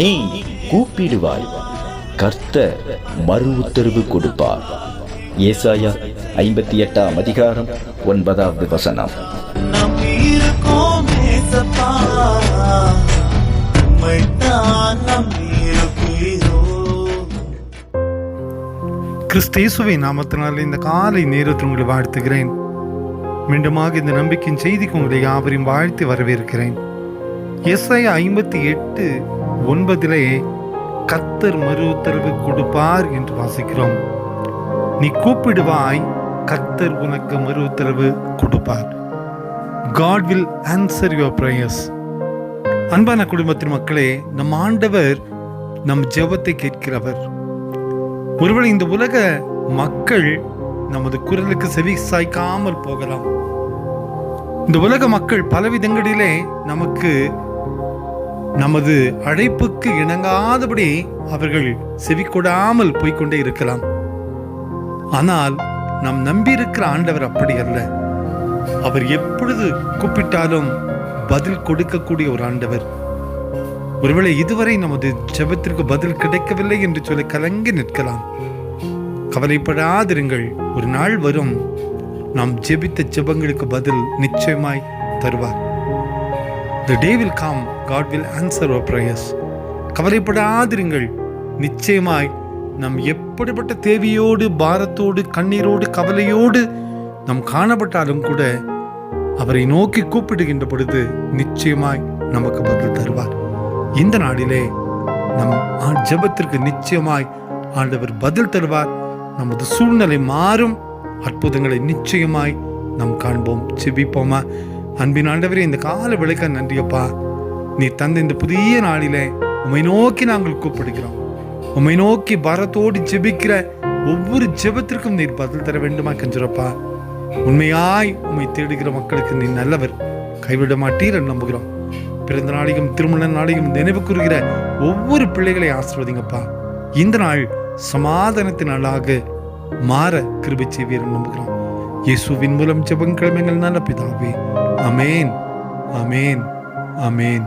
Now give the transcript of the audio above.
கூப்பிடுவாய். கர்த்தர் மறு உத்தரவு கொடுப்பார். ஏசாயா ஐம்பத்தி எட்டாம் அதிகாரம் ஒன்பதாவது வசனம். கிறிஸ்தேசுவின் நாமத்தினால் இந்த காலை நேரத்தில் உங்களை வாழ்த்துகிறேன். மீண்டுமாக இந்த நம்பிக்கையின் செய்திக்கு உங்களை யாவரையும் வாழ்த்தி வரவேற்கிறேன். எஸ்ஐ ஐம்பத்தி எட்டு ஒன்பதிலே கத்தர் மறு உத்தரவு கொடுப்பார் என்று வாசிக்கிறோம். நீ கூப்பிடுவாய் கத்தர் உனக்கு மறு உத்தரவு கொடுப்பார். God will answer your prayers அன்பான குடும்பத்தின் மக்களே நம் ஆண்டவர் நம் ஜெபத்தை கேட்கிறவர். ஒருவேளை இந்த உலக மக்கள் நமது குரலுக்கு செவி சாய்க்காமல் போகலாம். இந்த உலக மக்கள் பலவிதங்களிலே நமக்கு நமது அழைப்புக்கு இணங்காதபடி அவர்கள் செவிக்கொடாமல் போய்கொண்டே இருக்கலாம். ஆனால் நாம் நம்பியிருக்கிற ஆண்டவர் அப்படி அல்ல. அவர் எப்பொழுது கூப்பிட்டாலும் பதில் கொடுக்கக்கூடிய ஒரு ஆண்டவர். ஒருவேளை இதுவரை நமது ஜெபத்திற்கு பதில் கிடைக்கவில்லை என்று சொல்லி கலங்கி நிற்கலாம். கவலைப்படாதிருங்கள். ஒரு நாள் வரும் நாம் ஜெபித்த ஜெபங்களுக்கு பதில் நிச்சயமாய் தருவார். The day will come, God will answer our prayers கவலைப்படாதிருங்கள். நிச்சயமாய் நம் எப்படிப்பட்ட தேவையோடு பாரத்தோடு கண்ணீரோடு கவலையோடு நாம் காணப்பட்டாலும் கூட அவரை நோக்கி கூப்பிடுகின்ற பொழுது நிச்சயமாய் நமக்கு பதில் தருவார். இந்த நாளிலே நம் ஆ- ஜெபத்திற்கு நிச்சயமாய் ஆண்டவர் பதில் தருவார். நமது சூழ்நிலை மாறும். அற்புதங்களை நிச்சயமாய் நாம் காண்போம். செபிப்போமா அன்பின் ஆண்டவரே இந்த கால விளக்க நன்றியப்பா. நீ தந்த இந்த புதிய நாளிலே உம்மை நோக்கி நாங்கள் கூப்பிடுகிறோம். உம்மை நோக்கி பரத்தோடு ஜெபிக்கிற ஒவ்வொரு ஜெபத்திற்கும் நீர் பதில் தர வேண்டுமா கஞ்சிரப்பா? உண்மையாய் உம்மை தேடுகிற மக்களுக்கு நீ நல்லவர். கைவிட மாட்டீர் என்று நம்புகிறோம். பிறந்த நாளையும் திருமண நாளையும் நினைவு கூறுகிற ஒவ்வொரு பிள்ளைகளை ஆசிர்வதிங்கப்பா. இந்த நாள் சமாதானத்தின் நாளாக மாற கிருபை செய்வீர் நம்புகிறோம். இயேசுவின் மூலம் ஜெபங்கிழமைகள் நல்ல பிதாவே. அமேன் அமேன் அமேன்